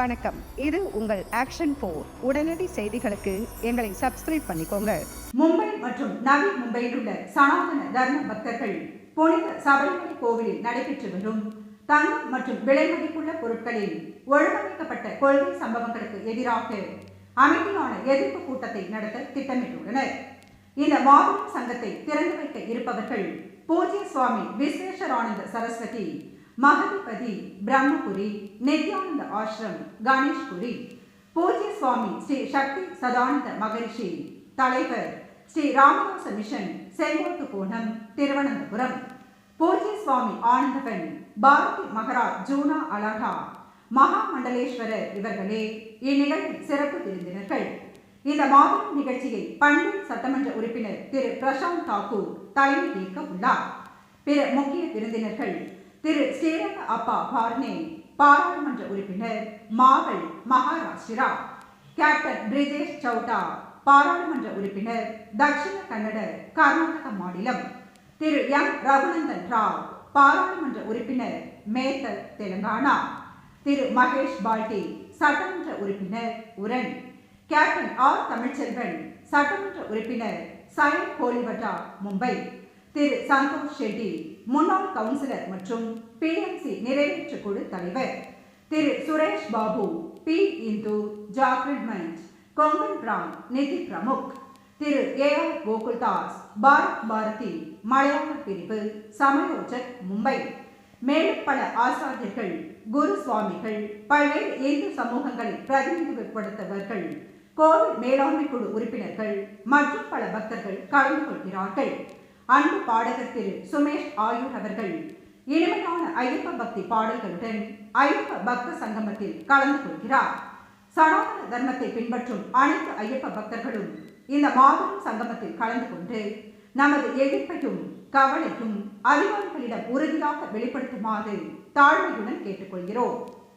வணக்கம். இது உங்கள் ஆக்ஷன் போர் உடனடி செய்திகளுக்கு எங்களை சப்ஸ்கிரைப் பண்ணிக்கோங்க. மும்பை மற்றும் நவி மும்பையில் உள்ள சனாதன தர்ம பக்தர்கள் புனித சபரிமலை கோவிலில் நடைபெற்று வரும் தங்கம் மற்றும் விலை மதிப்புள்ள பொருட்களில் ஒழுங்கமைக்கப்பட்ட கொள்கை சம்பவங்களுக்கு எதிராக அமைதியான எதிர்ப்பு கூட்டத்தை நடத்த திட்டமிட்டுள்ளனர். இந்த மாபெரும் சங்கத்தை திறந்து வைக்க இருப்பவர்கள் பூஜ்ய சுவாமி விஸ்வேஸ்வரானந்த சரஸ்வதி மகதிபதி பிரம்மபுரி நித்யானந்த ஆசிரம் கணேஷ்புரி பூஜ்ய சுவாமி ஸ்ரீ சக்தி சதானந்த மகரிஷி தலைவர் ஸ்ரீ ராமதாச மிஷன் செங்கோட்டு கோணம் திருவனந்தபுரம். பூஜ்ய சுவாமி ஆனந்தவன் பாரதி மகராஜ் ஜூனா அலகா மகா மண்டலேஸ்வரர் இவர்களே இந்நிகழ்வில் சிறப்பு விருந்தினர்கள் இந்த மாபெரும் நிகழ்ச்சியை பண்டிட் சட்டமன்ற உறுப்பினர் திரு பிரசாந்த் தாக்கூர் தலைமை ஏற்க உள்ளார். பிற முக்கிய விருந்தினர்கள் திரு ஸ்ரீரங்க அப்பா பார்னே பாராளுமன்ற உறுப்பினர் மாவல் மகாராஷ்டிரா. கேப்டன் பிரிஜேஷ் சௌட்டா பாராளுமன்ற உறுப்பினர் தட்சிண கன்னட கர்நாடக மாநிலம். திரு எம். ரகுநந்தன் ராவ் பாராளுமன்ற உறுப்பினர் மேத்தல் தெலுங்கானா. திரு மகேஷ் பால்டி சட்டமன்ற உறுப்பினர் உரன். Captain R. தமிழ்ச்செல்வன் சட்டமன்ற உறுப்பினர் சயன் கோலிவட்டா மும்பை. திரு சந்தோஷ் ஷெட்டி முன்னாள் கவுன்சிலர் மற்றும் பிஎம்சி நிறைவேற்று குழு தலைவர். திரு சுரேஷ் பாபு பி இந்து ஜாக்ரிட் மஞ்ச் கொங்கன் ராம் நிதி பிரமுக். திரு ஏ ஆர் கோகுல்தாஸ் பாரத் பாரதி மலையாள பிரிவு சமயோஜக் மும்பை. மேலும் பல ஆசாரியர்கள் குரு சுவாமிகள் பல்வேறு இந்து சமூகங்களை பிரதிநிதித்துவப்படுத்தவர்கள் கோவில் மேலாண்மை குழு உறுப்பினர்கள் மற்றும் பல பக்தர்கள் கலந்து கொள்கிறார்கள். அன்பு பாடகர் திரு சுமேஷ் ஆயூர் அவர்கள். இனிமையான ஐயப்ப பக்தி பாடல்களுடன் ஐயப்ப பக்த சங்கமத்தில் கலந்து கொள்கிறார். சனாதன தர்மத்தை பின்பற்றும் அனைத்து ஐயப்ப பக்தர்களும் இந்த மாபெரும் சங்கமத்தில் கலந்து கொண்டு நமது எதிர்ப்பையும் கவலையும் அதிகாரிகளிடம் உறுதியாக வெளிப்படுத்துமாறு தாழ்மையுடன் கேட்டுக்கொள்கிறோம்.